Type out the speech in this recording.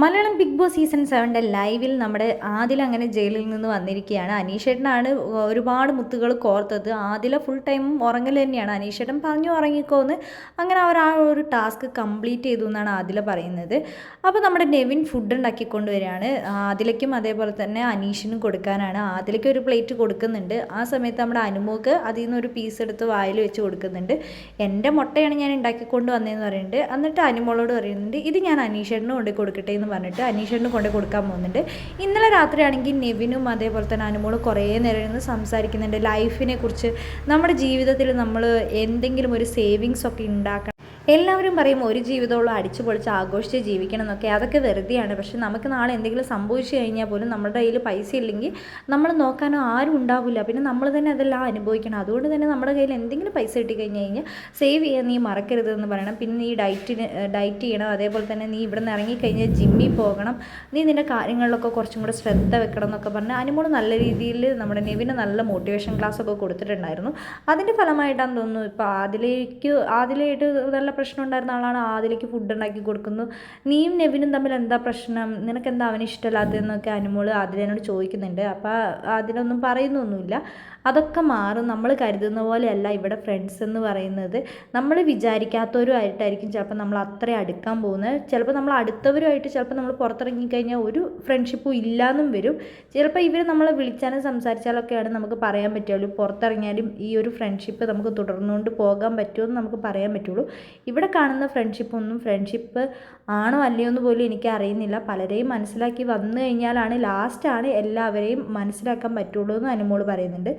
Malayalam Bigg Boss season സെവന്റെ ലൈവിൽ നമ്മുടെ ആദിൽ അങ്ങനെ ജയിലിൽ നിന്ന് വന്നിരിക്കുകയാണ്. അനീഷേട്ടനാണ് ഒരുപാട് മുത്തുകൾ കോർത്തത്. ആദില ഫുൾ ടൈം ഉറങ്ങൽ തന്നെയാണ്. അനീഷേട്ടൻ പറഞ്ഞു ഉറങ്ങിക്കോന്ന് അങ്ങനെ അവർ ആ ഒരു ടാസ്ക് കംപ്ലീറ്റ് ചെയ്തു എന്നാണ് ആദില പറയുന്നത്. അപ്പോൾ നമ്മുടെ നെവിൻ ഫുഡ് ഉണ്ടാക്കിക്കൊണ്ട് വരികയാണ്. ആദിലയ്ക്കും അതേപോലെ തന്നെ അനീഷിനും കൊടുക്കാനാണ്. ആദിലയ്ക്ക് ഒരു പ്ലേറ്റ് കൊടുക്കുന്നുണ്ട്. ആ സമയത്ത് നമ്മുടെ അനുമോക്ക് അതിൽ നിന്ന് ഒരു പീസ് എടുത്ത് വായിൽ വെച്ച് കൊടുക്കുന്നുണ്ട്. എന്റെ മുട്ടയാണ് ഞാൻ ഉണ്ടാക്കിക്കൊണ്ട് വന്നതെന്ന് പറയുന്നുണ്ട് എന്നിട്ട് അനുമോളോട് പറയുന്നുണ്ട് ഇത് ഞാൻ അനീഷേട്ടന് കൊണ്ട് കൊടുക്കട്ടെ പറഞ്ഞിട്ട് അനീഷേട്ടന് കൊണ്ടു കൊടുക്കാൻ പോകുന്നുണ്ട്. ഇന്നലെ രാത്രിയാണെങ്കിൽ നെവിനും അതേപോലെ തന്നെ അനുമോളും കുറേ നേരം ഇരുന്ന് സംസാരിക്കുന്നുണ്ട്. ലൈഫിനെ കുറിച്ച് നമ്മുടെ ജീവിതത്തിൽ നമ്മൾ എന്തെങ്കിലും ഒരു സേവിങ്സ് ഒക്കെ ഉണ്ടാക്കണം എല്ലാവരും പറയും ഒരു ജീവിതമുള്ള അടിച്ചു പൊളിച്ച് ആഘോഷിച്ച് ജീവിക്കണം എന്നൊക്കെ അതൊക്കെ വെറുതെയാണ്. പക്ഷെ നമുക്ക് നാളെ എന്തെങ്കിലും സംഭവിച്ചു കഴിഞ്ഞാൽ പോലും നമ്മുടെ കയ്യിൽ പൈസ ഇല്ലെങ്കിൽ നമ്മൾ നോക്കാനോ ആരും ഉണ്ടാവില്ല. പിന്നെ നമ്മൾ തന്നെ അതെല്ലാം അനുഭവിക്കണം. അതുകൊണ്ട് തന്നെ നമ്മുടെ കയ്യിൽ എന്തെങ്കിലും പൈസ കിട്ടി കഴിഞ്ഞ് കഴിഞ്ഞാൽ സേവ് ചെയ്യാൻ നീ മറക്കരുത് എന്ന് പറയണം. പിന്നെ നീ ഡയറ്റിന് ഡയറ്റ് ചെയ്യണം. അതേപോലെ തന്നെ നീ ഇവിടെ നിന്ന് ഇറങ്ങിക്കഴിഞ്ഞാൽ ജിമ്മിൽ പോകണം. നീ നിന്റെ കാര്യങ്ങളിലൊക്കെ കുറച്ചും കൂടെ ശ്രദ്ധ വെക്കണം എന്നൊക്കെ പറഞ്ഞ് അനുമോൾ നല്ല രീതിയിൽ നമ്മുടെ നെവിന് നല്ല മോട്ടിവേഷൻ ക്ലാസ് ഒക്കെ കൊടുത്തിട്ടുണ്ടായിരുന്നു. അതിന്റെ ഫലമായിട്ടാണെന്ന് തോന്നുന്നു ഇപ്പോൾ അതിലേക്ക് ആദിലായിട്ട് നല്ല പ്രശ്നം ഉണ്ടായിരുന്ന ആളാണ് ആദിലേക്ക് ഫുഡ് ഉണ്ടാക്കി കൊടുക്കുന്നു. നീയും നെവിനും തമ്മിൽ എന്താ പ്രശ്നം? നിനക്ക് എന്താ അവന് ഇഷ്ടമല്ലാത്തതെന്നൊക്കെ അനുമോൾ ആദിലേനോട് ചോദിക്കുന്നുണ്ട്. അപ്പോൾ അതിനൊന്നും പറയുന്നൊന്നുമില്ല. അതൊക്കെ മാറും. നമ്മൾ കരുതുന്ന പോലെയല്ല ഇവിടെ ഫ്രണ്ട്സ് എന്ന് പറയുന്നത്. നമ്മൾ വിചാരിക്കാത്തവരുമായിട്ടായിരിക്കും ചിലപ്പോൾ നമ്മൾ അത്ര അടുക്കാൻ പോകുന്നത്. ചിലപ്പോൾ നമ്മൾ അടുത്തവരുമായിട്ട് ചിലപ്പോൾ നമ്മൾ പുറത്തിറങ്ങിക്കഴിഞ്ഞാൽ ഒരു ഫ്രണ്ട്ഷിപ്പും ഇല്ലാന്നും വരും. ചിലപ്പോൾ ഇവർ നമ്മളെ വിളിച്ചാലും സംസാരിച്ചാലൊക്കെയാണ് നമുക്ക് പറയാൻ പറ്റുള്ളൂ. പുറത്തിറങ്ങിയാലും ഈ ഒരു ഫ്രണ്ട്ഷിപ്പ് നമുക്ക് തുടർന്നുകൊണ്ട് പോകാൻ പറ്റുമെന്ന് നമുക്ക് പറയാൻ പറ്റുള്ളൂ. ഇവിടെ കാണുന്ന ഫ്രണ്ട്ഷിപ്പ് ഒന്നും ഫ്രണ്ട്ഷിപ്പ് ആണോ അല്ലയോ എന്ന് പോലും എനിക്ക് അറിയുന്നില്ല. പലരെയും മനസ്സിലാക്കി വന്നു കഴിഞ്ഞാലാണ് ലാസ്റ്റാണ് എല്ലാവരെയും മനസ്സിലാക്കാൻ പറ്റുള്ളൂ എന്ന് അനുമോൾ പറയുന്നുണ്ട്.